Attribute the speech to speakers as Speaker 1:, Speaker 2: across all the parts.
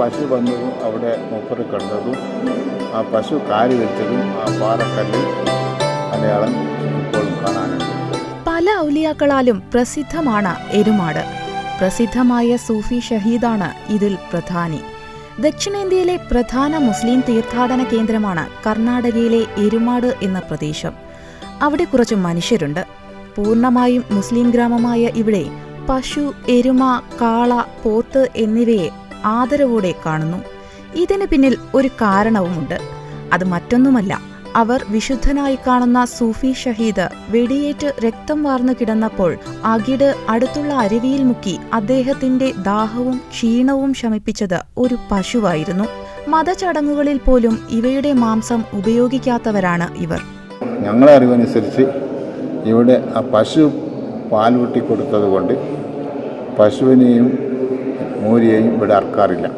Speaker 1: പശു വന്നതും അവിടെ മൂപ്പര് കണ്ടതും ആ പശു കാൽ വെച്ചതും ആ പാറക്കല്ലിൽ അടയാളം ഇപ്പോഴും കാണാനുണ്ട്.
Speaker 2: പല ഔലിയാക്കളാലും പ്രസിദ്ധമാണ് എരുമാട്. പ്രസിദ്ധമായ സൂഫി ഷഹീദാണ് ഇതിൽ പ്രധാനി. ദക്ഷിണേന്ത്യയിലെ പ്രധാന മുസ്ലിം തീർത്ഥാടന കേന്ദ്രമാണ് കർണാടകയിലെ എരുമാട് എന്ന പ്രദേശം. അവിടെ കുറച്ച് മനുഷ്യരുണ്ട്. പൂർണമായും മുസ്ലിം ഗ്രാമമായ ഇവിടെ പശു എരുമ കാള പോത്ത് എന്നിവയെ ആദരവോടെ കാണുന്നു. ഇതിന് പിന്നിൽ ഒരു കാരണവുമുണ്ട്. അത് മറ്റൊന്നുമല്ല. അവർ വിശുദ്ധനായി കാണുന്ന സൂഫി ഷഹീദ് വെടിയേറ്റ് രക്തം വാർന്നു കിടന്നപ്പോൾ അകിട് അടുത്തുള്ള അരുവിയിൽ മുക്കി അദ്ദേഹത്തിന്റെ ദാഹവും ക്ഷീണവും ശമിപ്പിച്ചത് ഒരു പശുവായിരുന്നു. മതചടങ്ങുകളിൽ പോലും ഇവയുടെ മാംസം ഉപയോഗിക്കാത്തവരാണ് ഇവർ.
Speaker 1: ഞങ്ങളെ അറിവനുസരിച്ച് ഇവിടെ ആ പശു പാൽ വെട്ടി കൊടുത്തത് കൊണ്ട് പശുവിനെയും മൂരിയെയും ഇവിടെ അറക്കാറില്ല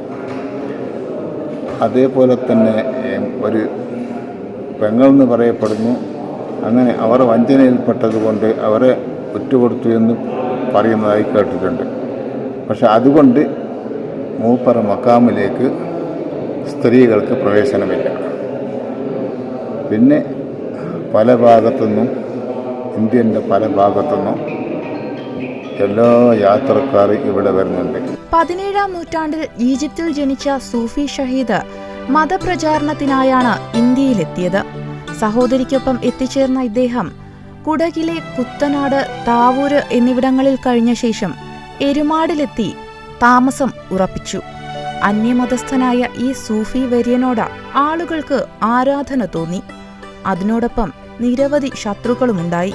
Speaker 1: അതേപോലെ തന്നെ ഒരു പെങ്ങളെന്ന് പറയപ്പെടുന്നു അങ്ങനെ അവർ വഞ്ചനയിൽപ്പെട്ടതുകൊണ്ട് അവരെ ഒറ്റുകൊടുത്തു എന്ന് പറയുന്നതായി കേട്ടിട്ടുണ്ട്. പക്ഷെ അതുകൊണ്ട് മൂപ്പറ മക്കാമിലേക്ക് സ്ത്രീകൾക്ക് പ്രവേശനമില്ല. പിന്നെ പല ഭാഗത്തുനിന്നും ഇന്ത്യന്റെ പല ഭാഗത്തുനിന്നും എല്ലാ യാത്രക്കാരും ഇവിടെ വരുന്നുണ്ട്.
Speaker 2: പതിനേഴാം നൂറ്റാണ്ടിൽ ഈജിപ്തിൽ ജനിച്ച സൂഫി ഷഹീദ് മതപ്രചാരണത്തിനായാണ് ഇന്ത്യയിലെത്തിയത്. സഹോദരിക്കൊപ്പം എത്തിച്ചേർന്ന ഇദ്ദേഹം കുടകിലെ കുത്തനാട് താവൂര് എന്നിവിടങ്ങളിൽ കഴിഞ്ഞ ശേഷം എരുമാടിലെത്തി താമസം ഉറപ്പിച്ചു. അന്യമതസ്ഥനായ ഈ സൂഫി വര്യനോട് ആളുകൾക്ക് ആരാധന തോന്നി. അതിനോടൊപ്പം നിരവധി ശത്രുക്കളുമുണ്ടായി.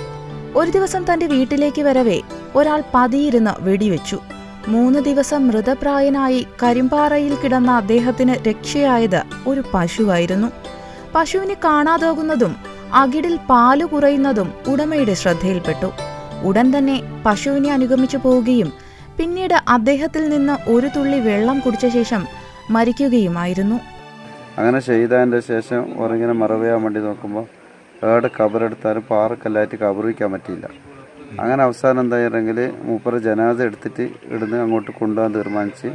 Speaker 2: ഒരു ദിവസം തന്റെ വീട്ടിലേക്ക് വരവേ ഒരാൾ പതിയിരുന്ന് വെടിവെച്ചു. മൂന്ന് ദിവസം മൃതപ്രായനായി കരിമ്പാറയിൽ കിടന്ന അദ്ദേഹത്തിന് രക്ഷയായത് ഒരു പശുവായിരുന്നു. പശുവിനെ കാണാതാകുന്നതും അകിടിൽ പാൽ കുറയുന്നതും ഉടമയുടെ ശ്രദ്ധയിൽപ്പെട്ടു. ഉടൻ തന്നെ പശുവിനെ അനുഗമിച്ചു പോവുകയും പിന്നീട് അദ്ദേഹത്തിൽ നിന്ന് ഒരു തുള്ളി വെള്ളം കുടിച്ച ശേഷം മരിക്കുകയുമായിരുന്നു.
Speaker 3: അങ്ങനെ ചെയ്തതിന്റെ ശേഷം ഒരിങ്ങനെ മറവയാൻ വേണ്ടി നോക്കുമ്പോൾ ഏടെ കബറെടുത്താലും പാറക്കല്ലായിട്ട് കബറിക്കാൻ പറ്റിയില്ല. അങ്ങനെ അവസാനം എന്തായിരുന്നെങ്കിൽ മൂപ്പറ് ജനാസ എടുത്തിട്ട് ഇടുന്ന് അങ്ങോട്ട് കൊണ്ടുപോകാൻ തീരുമാനിച്ച്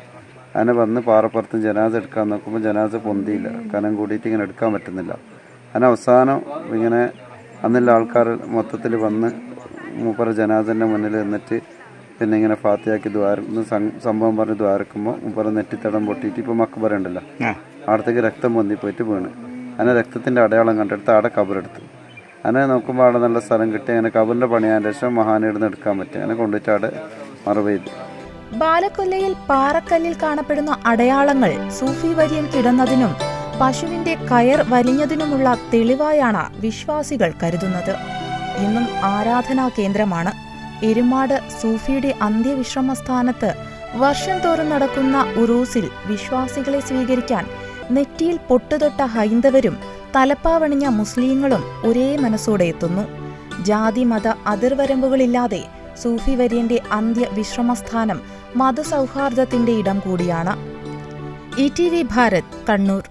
Speaker 3: അങ്ങനെ വന്ന് പാറപ്പുറത്ത് ജനാസ എടുക്കാൻ നോക്കുമ്പോൾ ജനാസ പൊന്തിയില്ല. കനം കൂടിയിട്ട് ഇങ്ങനെ എടുക്കാൻ പറ്റുന്നില്ല. അങ്ങനെ അവസാനം ഇങ്ങനെ അന്നുള്ള ആൾക്കാർ മൊത്തത്തിൽ വന്ന് മൂപ്പറ ജനാസന്റെ മുന്നിൽ നിന്നിട്ട് പിന്നെ ഇങ്ങനെ ഫാത്തിയാക്കി ദ്വാരം സംഭവം പറഞ്ഞ് ദ്വാരക്കുമ്പോൾ മൂപ്പറ നെറ്റിത്തടം പൊട്ടിയിട്ട് ഇപ്പോൾ മക്കബറ ഉണ്ടല്ലോ. അവിടത്തേക്ക് രക്തം പൊന്തി പോയിട്ട് വീണ്. അങ്ങനെ രക്തത്തിന്റെ അടയാളം കണ്ടെടുത്ത് അവിടെ കബറെടുത്തു. അങ്ങനെ നോക്കുമ്പോൾ അവിടെ നല്ല സ്ഥലം കിട്ടി. അങ്ങനെ കബറിന്റെ പണിയാൻ ശേഷം മഹാനിടുന്ന് എടുക്കാൻ പറ്റി. അങ്ങനെ കൊണ്ടുപോയിട്ട് അവിടെ
Speaker 2: ബാലക്കൊല്ലയിൽ പാറക്കല്ലിൽ കാണപ്പെടുന്ന അടയാളങ്ങൾ സൂഫി വര്യൻ കിടന്നതിനും പശുവിന്റെ കയർ വലിഞ്ഞതിനുമുള്ള തെളിവായാണ് വിശ്വാസികൾ കരുതുന്നത്. ഇന്നും ആരാധനാ കേന്ദ്രമാണ്. എരുമാട് സൂഫിയുടെ അന്ത്യവിശ്രമ സ്ഥാനത്ത് വർഷം തോറും നടക്കുന്ന ഉറൂസിൽ വിശ്വാസികളെ സ്വീകരിക്കാൻ നെറ്റിയിൽ പൊട്ടുതൊട്ട ഹൈന്ദവരും തലപ്പാവണിഞ്ഞ മുസ്ലിങ്ങളും ഒരേ മനസ്സോടെ എത്തുന്നു. ജാതി മത അതിർവരമ്പുകളില്ലാതെ സൂഫി വര്യന്റെ അന്ത്യ വിശ്രമസ്ഥാനം മതസൗഹാർദ്ദത്തിന്റെ ഇടം കൂടിയാണ്. E T V Bharat Kannur.